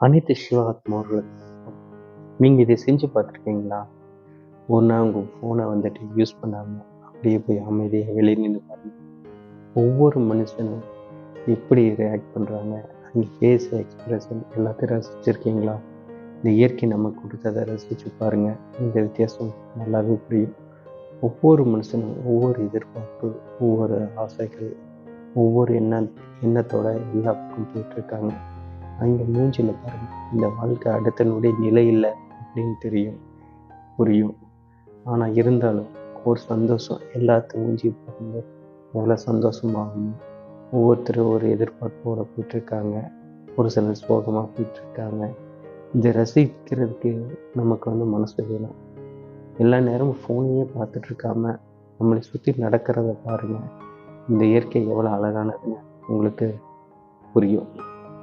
அனைத்து சிவாத்மாவர்களுக்கும் நீங்கள் இதை செஞ்சு பார்த்துருக்கீங்களா? ஒரு நாள் உங்கள் ஃபோனை வந்துட்டு யூஸ் பண்ணாமல் அப்படியே போய் அமைதியாக வெளியே நின்று பாருங்க. ஒவ்வொரு மனுஷனும் எப்படி ரியாக்ட் பண்ணுறாங்க அங்கே ஃபேஸ் எக்ஸ்பிரஷன் எல்லாத்தையும் ரசிச்சிருக்கீங்களா? இந்த இயற்கை நமக்கு கொடுத்ததை ரசித்து பாருங்கள் இந்த வித்தியாசம் நல்லாவே புரியும். ஒவ்வொரு மனுஷனும் ஒவ்வொரு எதிர்பார்ப்பு ஒவ்வொரு ஆசைகள் ஒவ்வொரு எண்ண எண்ணத்தோட எல்லா பக்கம் போயிட்டுருக்காங்க அங்கே மூஞ்சில் பாருங்கள் இந்த வாழ்க்கை அடுத்த நொடி நிலை இல்லை அப்படின்னு தெரியும் புரியும். ஆனால் இருந்தாலும் ஒரு சந்தோஷம் எல்லாத்தையும் மூஞ்சி பாருங்க. எவ்வளோ சந்தோஷமாகும் ஒவ்வொருத்தரும் ஒரு எதிர்பார்ப்போட போயிட்டுருக்காங்க. ஒரு சிலர் சோகமாக போயிட்டுருக்காங்க. இதை ரசிக்கிறதுக்கு நமக்கு வந்து மனசு வேணும். எல்லா நேரமும் ஃபோனையே பார்த்துட்டு இருக்காம நம்மளை சுற்றி நடக்கிறத பாருங்கள் இந்த இயற்கை எவ்வளோ அழகானதுன்னு உங்களுக்கு புரியும்.